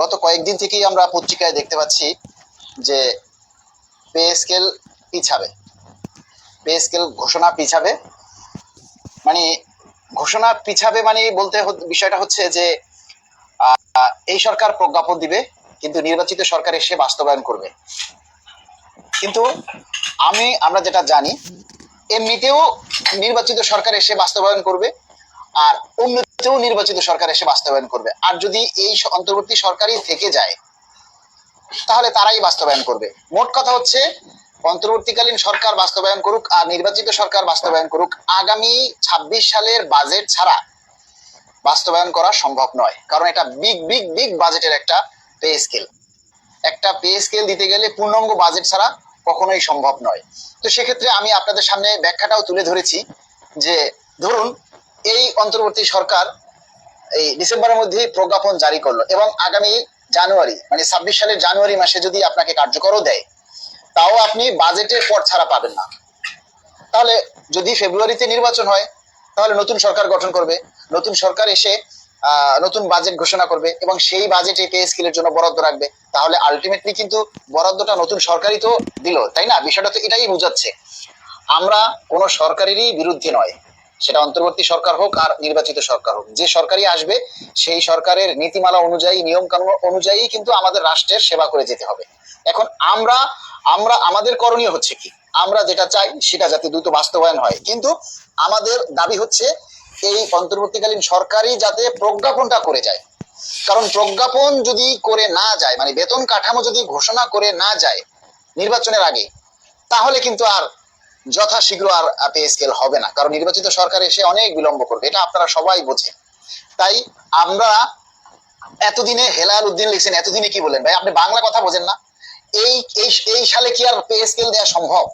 গত কয়েকদিন থেকেই আমরা পত্রিকায় দেখতে পাচ্ছি যে পে স্কেল পিছাবে। পে স্কেল ঘোষণা পিছাবে। মানে ঘোষণা পিছাবে মানে বলতে বিষয়টা হচ্ছে যে এই সরকার প্রজ্ঞাপন দিবে, কিন্তু নির্বাচিত সরকার এসে বাস্তবায়ন করবে। কিন্তু আমি, আমরা যেটা জানি, এমনিতেও নির্বাচিত সরকার এসে বাস্তবায়ন করবে। আর অন্যতেও নির্বাচিত সরকার এসে বাস্তবায়ন করবে। আর যদি এই অন্তর্বর্তী সরকারই থেকে যায়, তাহলে তারাই বাস্তবায়ন করবে। মোট কথা হচ্ছে, অন্তর্বর্তীকালীন সরকার বাস্তবায়ন করুক আর নির্বাচিত সরকার বাস্তবায়ন করুক, আগামী ছাব্বিশ সালের বাজেট ছাড়া বাস্তবায়ন করা সম্ভব নয়। কারণ এটা বিগ বিগ বিগ বাজেটের একটা পে স্কেল একটা পে স্কেল দিতে গেলে পূর্ণাঙ্গ বাজেট ছাড়া কখনোই সম্ভব নয়। তো সেক্ষেত্রে আমি আপনাদের সামনে ব্যাখ্যাটাও তুলে ধরেছি যে, ধরুন এই অন্তর্বর্তী সরকার এই ডিসেম্বরের মধ্যেই প্রজ্ঞাপন জারি করল এবং আগামী জানুয়ারি মানে ছাব্বিশ সালের জানুয়ারি মাসে যদি আপনাকে কার্যকরও দেয়, তাও আপনি বাজেটের পর ছাড়া পাবেন না। তাহলে যদি ফেব্রুয়ারিতে নির্বাচন হয়, তাহলে নতুন সরকার গঠন করবে, নতুন সরকার এসে নতুন বাজেট ঘোষণা করবে এবং সেই বাজেটে পে স্কেলের জন্য বরাদ্দ রাখবে। তাহলে আলটিমেটলি কিন্তু বরাদ্দটা নতুন সরকারই তো দিল, তাই না? বিষয়টা তো এটাই বোঝাচ্ছে। আমরা কোনো সরকারেরই বিরুদ্ধে নয়। সেটা অন্তর্বর্তী সরকার হোক আর নির্বাচিত সরকার হোক। যে সরকারই আসবে, সেই সরকারের নীতিমালা অনুযায়ী নিয়ম কানুন অনুযায়ী কিন্তু আমাদের রাষ্ট্রের সেবা করে যেতে হবে। এখন আমরা আমরা, আমাদের করণীয় হচ্ছে কি? আমরা যেটা চাই, সেটা যাতে দ্রুত বাস্তবায়ন হয়। কিন্তু আমাদের দাবি হচ্ছে, এই অন্তর্বর্তীকালীন সরকারই যাতে প্রজ্ঞাপনটা করে যায়। কারণ প্রজ্ঞাপন যদি করে না যায় মানে বেতন কাঠামো যদি ঘোষণা করে না যায় নির্বাচনের আগে, তাহলে কিন্তু আর যথাশীঘ্র আর পে স্কেল হবে না। কারণ নির্বাচিত সরকার এসে অনেক বিলম্ব করবে, এটা আপনারা সবাই বোঝেন। তাই আমরা এতদিনে হেলাল উদ্দিন লিখছেন, এতদিনে কি বলেন? ভাই, আপনি বাংলা কথা বোঝেন না। এই এই সালে কি আর পে স্কেল দেওয়া সম্ভব?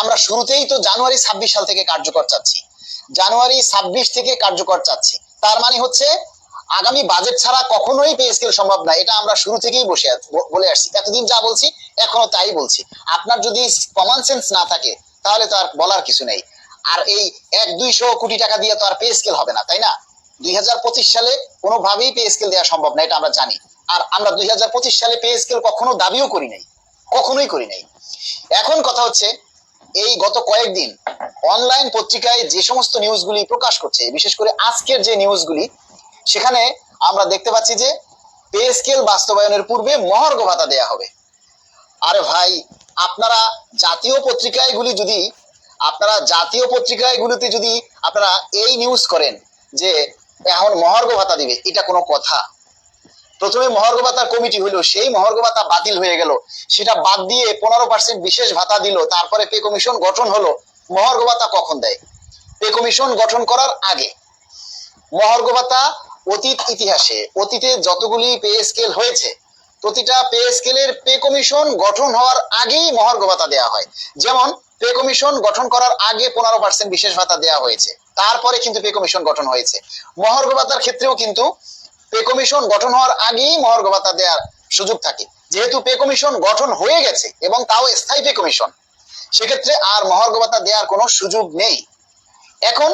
আমরা শুরুতেই তো জানুয়ারি ছাব্বিশ সাল থেকে কার্যকর চাচ্ছি। জানুয়ারি ছাব্বিশ থেকে কার্যকর চাচ্ছি। তার মানে হচ্ছে, আগামী বাজেট ছাড়া কখনোই পে স্কেল সম্ভব না। এটা আমরা শুরু থেকেই বসে বলে আসছি। এতদিন যা বলছি, এখনও তাই বলছি। আপনার যদি কমন সেন্স না থাকে তাহলে তো আর বলার কিছু নেই। আর এই এক দুইশো কোটি টাকা দিয়ে তো আর পে স্কেল হবে না, তাই না? দুই হাজার পঁচিশ সালে কোনোভাবেই পে স্কেল দেওয়া সম্ভব না, এটা আমরা জানি। আর আমরা দুই হাজার পঁচিশ সালে পে স্কেল কখনো দাবিও করি নাই, কখনোই করি নাই। এখন কথা হচ্ছে, এই গত কয়েকদিন অনলাইন পত্রিকায় যে সমস্ত নিউজগুলি প্রকাশ করছে, বিশেষ করে আজকের যে নিউজগুলি সেখানে আমরা দেখতে পাচ্ছি যে পে স্কেল বাস্তবায়নের পূর্বে মহার্ঘ ভাতা দেয়া হবে। আরে ভাই আপনারা জাতীয় পত্রিকাগুলি যদি, আপনারা জাতীয় পত্রিকাগুলিতে যদি আপনারা এই নিউজ করেন যে এখন মহার্ঘ ভাতা দিবে, এটা কোনো কথা। প্রথমে মহার্ঘ ভাতার কমিটি হলো সেই মহার্ঘ ভাতা বাতিল হয়ে গেল। সেটা বাদ দিয়ে পনেরো পার্সেন্ট বিশেষ ভাতা দিল, তারপরে পে কমিশন গঠন হলো, মহার্ঘ ভাতা কখন দেয়? পে কমিশন গঠন করার আগে। মহার্ঘ ভাতা অতীত ইতিহাসে, অতীতে যতগুলি পে স্কেল হয়েছে প্রতিটা পে স্কেলের পে কমিশন গঠন হওয়ার আগেই মহার্ঘ ভাতা দেওয়া হয়। যেমন, পে কমিশন গঠন করার আগে পনেরো পার্সেন্ট বিশেষ ভাতা দেওয়া হয়েছে। তারপরে কিন্তু পে কমিশন গঠন হয়েছে। মহার্ঘ ভাতার ক্ষেত্রেও কিন্তু পে কমিশন গঠন হওয়ার আগেই মহার্ঘ ভাতা দেওয়ার সুযোগ থাকে। যেহেতু পে কমিশন গঠন হয়ে গেছে এবং তাও স্থায়ী পে কমিশন, সেক্ষেত্রে আর মহার্ঘ ভাতা দেওয়ার কোনো সুযোগ নেই। এখন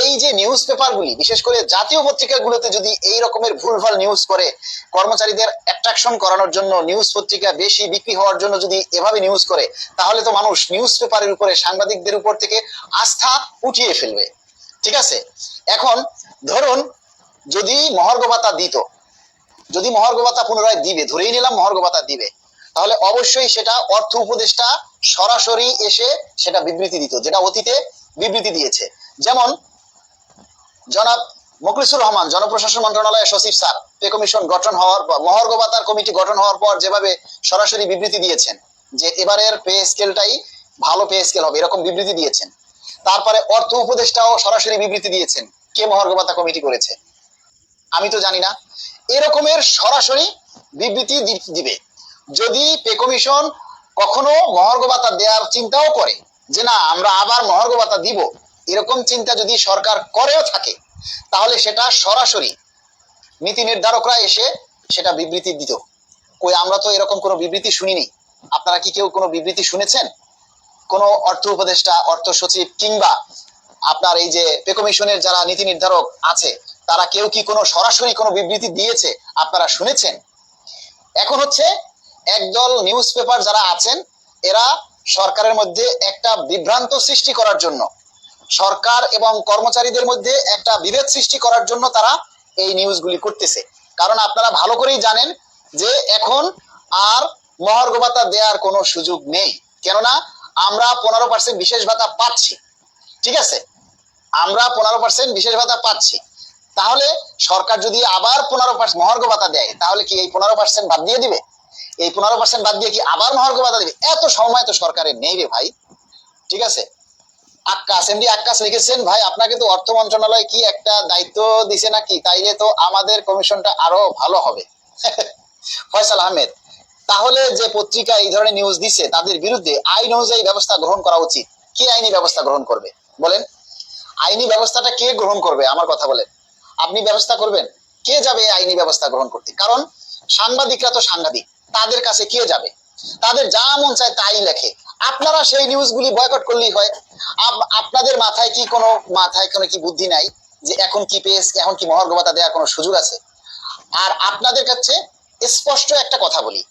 এই যে নিউজ পেপারগুলি বিশেষ করে জাতীয় পত্রিকাগুলোতে যদি এই রকমের ভুলভাল নিউজ করে, কর্মচারীদের অ্যাট্রাকশন করানোর জন্য নিউজ পত্রিকা বেশি বিক্রি হওয়ার জন্য যদি এভাবে নিউজ করে, তাহলে তো মানুষ নিউজ পেপারের উপরে সাংবাদিকদের উপর থেকে আস্থা উঠিয়ে ফেলবে। ঠিক আছে? এখন ধরুন যদি মহার্ঘ ভাতা দিত, যদি মহার্ঘ ভাতা পুনরায় দিবে, ধরেই নিলাম মহার্ঘ ভাতা দিবে, তাহলে অবশ্যই সেটা অর্থ উপদেষ্টা সরাসরি এসে সেটা বিবৃতি দিত, যেটা অতীতে বিবৃতি দিয়েছে। যেমন জনাব মুখলিসুর রহমান, জনপ্রশাসন মন্ত্রণালয়ের সচিব স্যার। পে কমিশন গঠন হওয়ার পর মহার্ঘ ভাতার কমিটি গঠন হওয়ার পর যেভাবে সরাসরি বিবৃতি দিয়েছেন, যে এবারের পে স্কেলটাই ভালো পে স্কেল হবে, এরকম বিবৃতি দিয়েছেন। তারপরে অর্থ উপদেষ্টাও সরাসরি বিবৃতি দিয়েছেন, কে মহার্ঘ ভাতা কমিটি করেছে। আমি তো জানি না। এরকমের সরাসরি বিবৃতি দিবে। যদি পে কমিশন কখনো মহার্ঘ ভাতা দেওয়ার চিন্তাও করে, যে না, আমরা আবার মহার্ঘ ভাতা দিব এরকম চিন্তা যদি সরকার করেও থাকে, তাহলে সেটা সরাসরি নীতি নির্ধারকরা এসে সেটা বিবৃতি দিত। কই, আমরা তো এরকম কোনো বিবৃতি শুনিনি। আপনারা কি কেউ কোনো বিবৃতি শুনেছেন? কোনো অর্থ উপদেষ্টা, অর্থ সচিব কিংবা আপনার এই যে পে কমিশনের যারা নীতি নির্ধারক আছে, তারা কেউ কি কোনো সরাসরি কোনো বিবৃতি দিয়েছে? আপনারা শুনেছেন? এখন হচ্ছে একদল নিউজ পেপার যারা আছেন, এরা সরকারের মধ্যে একটা বিভ্রান্ত সৃষ্টি করার জন্য সরকার এবং কর্মচারীদের মধ্যে একটা বিভেদ সৃষ্টি করার জন্য তারা এই নিউজগুলি করতেছে। কারণ আপনারা ভালো করেই জানেন যে এখন আর মহার্ঘ ভাতা দেওয়ার কোনো সুযোগ নেই। কেননা আমরা পনেরো পার্সেন্ট বিশেষ ভাতা পাচ্ছি। ঠিক আছে? আমরা পনেরো পার্সেন্ট বিশেষ ভাতা পাচ্ছি। তাহলে সরকার যদি আবার পনেরো পার্সেন্ট মহার্ঘ ভাতা দেয়, তাহলে কি এই পনেরো পার্সেন্ট বাদ দিয়ে দিবে? এই পনেরো পার্সেন্ট বাদ দিয়ে কি আবার মহার্ঘ ভাতা দিবে? এত সময় তো সরকারের নেই রে ভাই। ঠিক আছে? লিখেছেন, ভাই, আপনাকে তো অর্থ মন্ত্রণালয় কি একটা দায়িত্ব দিছে নাকি? তাইলে তো আমাদের কমিশনটা আরও ভালো হবে। ফয়সাল আহমেদ, তাহলে যে পত্রিকা এই ধরনের নিউজ দিছে, তাদের বিরুদ্ধে আইন অনুযায়ী ব্যবস্থা গ্রহণ করা উচিত। কি আইনি ব্যবস্থা গ্রহণ করবে? বলেন, আইনি ব্যবস্থাটা কে গ্রহণ করবে? আমার কথা বলেন। আপনি ব্যবস্থা করবেন। কে যাবে আইনি ব্যবস্থা গ্রহণ করতে? কারণ সাংবাদিকরা তো সাংবাদিক, তাদের কাছে কে যাবে? তাদের যা মন চায় তাই লেখে। আপনারা সেই নিউজগুলি বয়কট করলেই হয়। আপ- আপনাদের মাথায় কি কোনো, মাথায় কোনো কি বুদ্ধি নাই যে এখন কি পেস এখন কি মহার্ঘভাতা দেওয়ার কোনো সুযোগ আছে? আর আপনাদের কাছে স্পষ্ট একটা কথা বলি।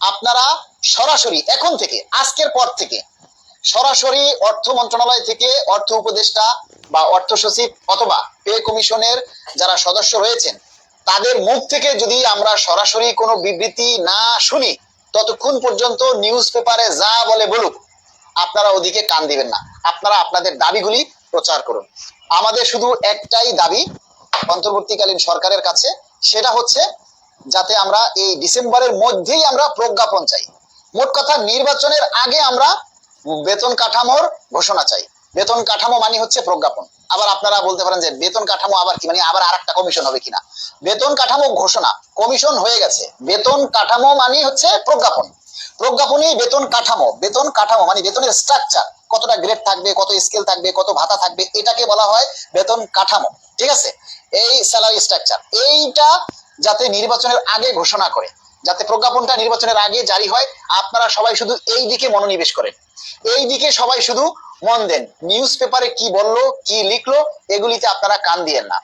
আপনারা সরাসরি এখন থেকে, আজকের পর থেকে, সরাসরি অর্থ মন্ত্রণালয় থেকে অর্থ উপদেষ্টা বা অর্থ সচিব অথবা পে কমিশনের যারা সদস্য রয়েছেন, তাদের মুখ থেকে যদি আমরা সরাসরি কোনো বিবৃতি না শুনি ততক্ষণ পর্যন্ত নিউজ পেপারে যা বলে বলুক, আপনারা ওদিকে কান দিবেন না। আপনারা আপনাদের দাবিগুলি প্রচার করুন। আমাদের শুধু একটাই দাবি অন্তর্বর্তীকালীন সরকারের কাছে, সেটা হচ্ছে যাতে আমরা এই ডিসেম্বরের মধ্যেই আমরা প্রজ্ঞাপন চাই। মোট কথা, নির্বাচনের আগে আমরা বেতন কাঠামোর ঘোষণা চাই। বেতন কাঠামো মানে হচ্ছে প্রজ্ঞাপন। আবার আপনারা বলতে পারেন যে বেতন কাঠামো আবার কি? মানে আবার আর একটা কমিশন হবে কিনা? বেতন কাঠামো ঘোষণা কমিশন হয়ে গেছে। বেতন কাঠামো মানে হচ্ছে প্রজ্ঞাপন। প্রজ্ঞাপনই বেতন কাঠামো বেতন কাঠামো মানে বেতনের স্ট্রাকচার কতটা গ্রেড থাকবে, কত স্কেল থাকবে, কত ভাতা থাকবে, এটাকে বলা হয় বেতন কাঠামো। ঠিক আছে? এই স্যালারি স্ট্রাকচার এইটা যাতে নির্বাচনের আগে ঘোষণা করে। যাতে প্রজ্ঞাপনটা নির্বাচনের আগে জারি হয়। আপনারা সবাই শুধু এই দিকে মনোনিবেশ করেন। এই দিকে সবাই শুধু মন দেন। নিউজ পেপারে কি বলল, কি লিখলো, এগুলিতে আপনারা কান দিয়েন না।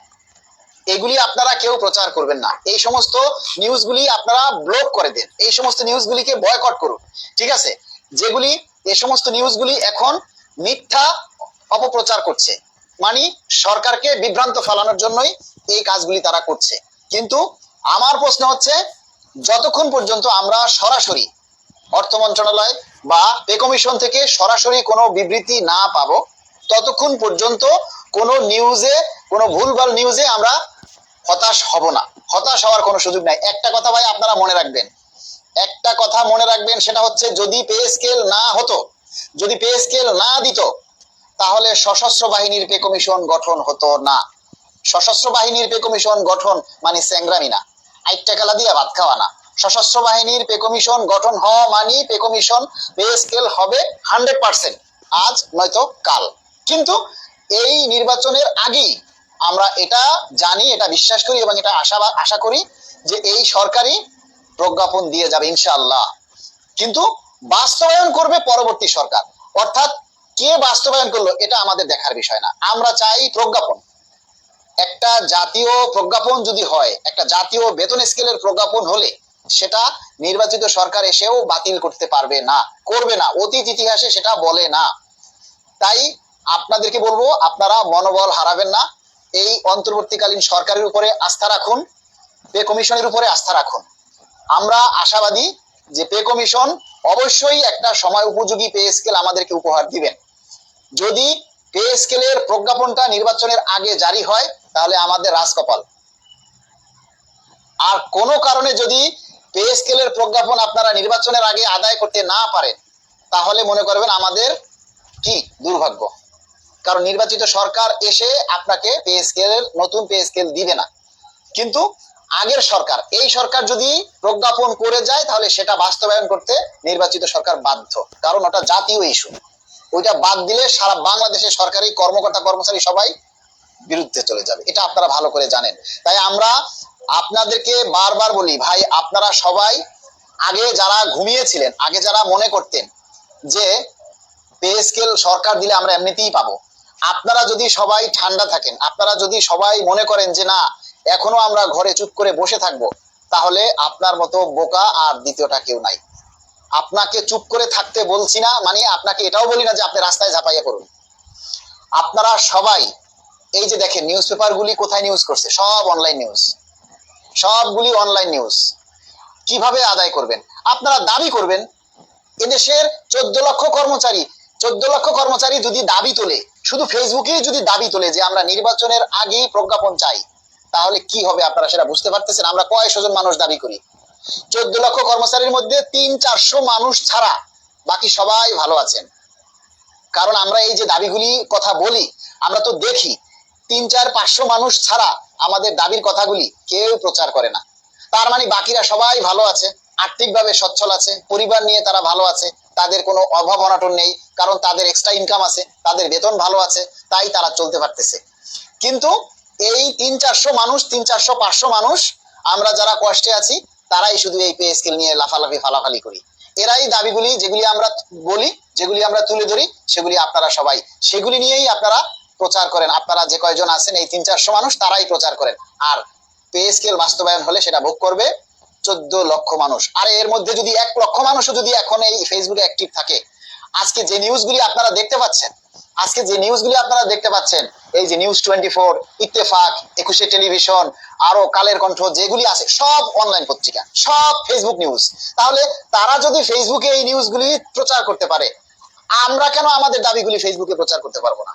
এগুলি আপনারা কেউ প্রচার করবেন না। এই সমস্ত নিউজগুলি আপনারা ব্লক করে দেন। এই সমস্ত নিউজগুলিকে বয়কট করুন। ঠিক আছে? যেগুলি এই সমস্ত নিউজগুলি এখন মিথ্যা অপপ্রচার করছে। মানে সরকারকে বিভ্রান্ত ফেলানোর জন্যই এই কাজগুলি তারা করছে। কিন্তু আমার প্রশ্ন হচ্ছে যতক্ষণ পর্যন্ত আমরা সরাসরি অর্থ মন্ত্রণালয় বা পে কমিশন থেকে সরাসরি কোনো বিবৃতি না পাবো, ততক্ষণ পর্যন্ত কোনো নিউজে, কোনো ভুলভাল নিউজে আমরা হতাশ হব না। হতাশ হওয়ার কোনো সুযোগ নাই। একটা কথা ভাই আপনারা মনে রাখবেন। একটা কথা মনে রাখবেন, সেটা হচ্ছে যদি পে স্কেল না হতো, যদি পে স্কেল না দিত, তাহলে সশস্ত্র বাহিনীর পে কমিশন গঠন হতো না। সশস্ত্র বাহিনীর পে কমিশন গঠন মানে স্যাংরামি না। আইটটা কালা দিয়ে ভাত খাওয়া না। সশস্ত্র বাহিনীর পে কমিশন গঠন হওয়া মানে পে কমিশন পে স্কেল হবে হান্ড্রেড পার্সেন্ট। আজ নয়তো কাল। কিন্তু এই নির্বাচনের আগেই আমরা এটা জানি, এটা বিশ্বাস করি এবং এটা আশা আশা করি যে এই সরকারি প্রজ্ঞাপন দিয়ে যাবে ইনশাআল্লাহ। কিন্তু বাস্তবায়ন করবে পরবর্তী সরকার। অর্থাৎ কে বাস্তবায়ন করল এটা আমাদের দেখার বিষয় না। আমরা চাই প্রজ্ঞাপন। একটা জাতীয় প্রজ্ঞাপন যদি হয়, একটা জাতীয় বেতন স্কেলের প্রজ্ঞাপন হলে সেটা নির্বাচিত সরকার এসেও বাতিল করতে পারবে না, করবে না, অতীত ইতিহাসে সেটা বলে না। তাই আপনাদেরকে বলব, আপনারা মনোবল হারাবেন না, এই অন্তর্বর্তীকালীন সরকারের উপরে আস্থা রাখুন, পে কমিশনের উপরে আস্থা রাখুন। আমরা আশাবাদী যে পে কমিশন অবশ্যই একটা সময় উপযোগী পে স্কেল আমাদেরকে উপহার দিবেন। যদি পে স্কেলের প্রজ্ঞাপনটা নির্বাচনের আগে জারি হয় তাহলে আমাদের রাজকপাল। আর কোনো কারণে যদি পে স্কেলের প্রজ্ঞাপন আপনারা নির্বাচনের আগে আদায় করতে না পারেন, তাহলে মনে করবেন আমাদের কি দুর্ভাগ্য। কারণ নির্বাচিত সরকার এসে আপনাকে পে স্কেলের, নতুন পে স্কেল দিবে না। কিন্তু আগের সরকার, এই সরকার যদি প্রজ্ঞাপন করে যায়, তাহলে সেটা বাস্তবায়ন করতে নির্বাচিত সরকার বাধ্য। কারণ ওটা জাতীয় ইস্যু। ওইটা বাদ দিলে সারা বাংলাদেশের সরকারি কর্মকর্তা, কর্মচারী সবাই বিরুদ্ধে চলে যাবে। এটা আপনারা ভালো করে জানেন। তাই আমরা আপনাদেরকে বারবার বলি, ভাই, আপনারা সবাই আগে যারা ঘুমিয়েছিলেন, আগে যারা মনে করতেন যে পে স্কেল সরকার দিলে আমরা এমনিতেই পাবো, আপনারা যদি সবাই ঠান্ডা থাকেন, আপনারা যদি সবাই মনে করেন যে না, এখনও আমরা ঘরে চুপ করে বসে থাকব, তাহলে আপনার মতো বোকা আর দ্বিতীয়টা কেউ নাই। আপনাকে চুপ করে থাকতে বলছি না মানে আপনাকে এটাও বলি না যে আপনি রাস্তায় ঝাঁপাইয়া করুন আপনারা সবাই এই যে দেখেন নিউজ পেপারগুলি কোথায় নিউজ করছে? সব অনলাইন নিউজ সবগুলি অনলাইন নিউজ কীভাবে আদায় করবেন? আপনারা দাবি করবেন, এদেশের চোদ্দ লক্ষ কর্মচারী, চোদ্দ লক্ষ কর্মচারী যদি দাবি তোলে, শুধু ফেসবুকেই যদি দাবি তোলে যে আমরা নির্বাচনের আগেই প্রজ্ঞাপন চাই, তাহলে কি হবে আপনারা সেটা বুঝতে পারতেছেন? আমরা কয়শো জন মানুষ দাবি করি। চোদ্দ লক্ষ কর্মচারীর মধ্যে তিন চারশো মানুষ ছাড়া বাকি সবাই ভালো আছেন। কারণ আমরা এই যে দাবিগুলি কথা বলি, আমরা তো দেখি তিন, চার, পাঁচশো মানুষ ছাড়া আমাদের দাবির কথাগুলি কেউ প্রচার করে না। তার মানে বাকিরা সবাই ভালো আছে, আর্থিকভাবে সচ্ছল আছে, পরিবার নিয়ে তারা ভালো আছে, তাদের কোনো অভাব অনাটন নেই, কারণ তাদের এক্সট্রা ইনকাম আছে, তাদের বেতন ভালো আছে, তাই তারা চলতে পারতেছে। কিন্তু এই তিন, চারশো মানুষ, তিন, চারশো, পাঁচশো মানুষ, আমরা যারা কষ্টে আছি, তারাই শুধু এই পে স্কেল নিয়ে লাফালাফি, ফালাফালি করি। এরাই দাবিগুলি যেগুলি আমরা বলি, যেগুলি আমরা তুলে ধরি, সেগুলি আপনারা সবাই, সেগুলি নিয়েই আপনারা প্রচার করেন। আপনারা যে কয়জন আছেন, এই তিন চারশো মানুষ, তারাই প্রচার করেন। আর পে স্কেল বাস্তবায়ন হলে সেটা ভোগ করবে চোদ্দ লক্ষ মানুষ। আর এর মধ্যে যদি এক লক্ষ মানুষও যদি এখন এই ফেসবুকে অ্যাক্টিভ থাকে, আজকে যে নিউজগুলি আপনারা দেখতে পাচ্ছেন, আজকে যে নিউজগুলি আপনারা দেখতে পাচ্ছেন, এই যে নিউজ টোয়েন্টি ফোর ইত্তেফাক, একুশে টেলিভিশন আরও কালের কণ্ঠ, যেগুলি আছে, সব অনলাইন পত্রিকা, সব ফেসবুক নিউজ তাহলে তারা যদি ফেসবুকে এই নিউজগুলি প্রচার করতে পারে, আমরা কেন আমাদের দাবিগুলি ফেসবুকে প্রচার করতে পারব না?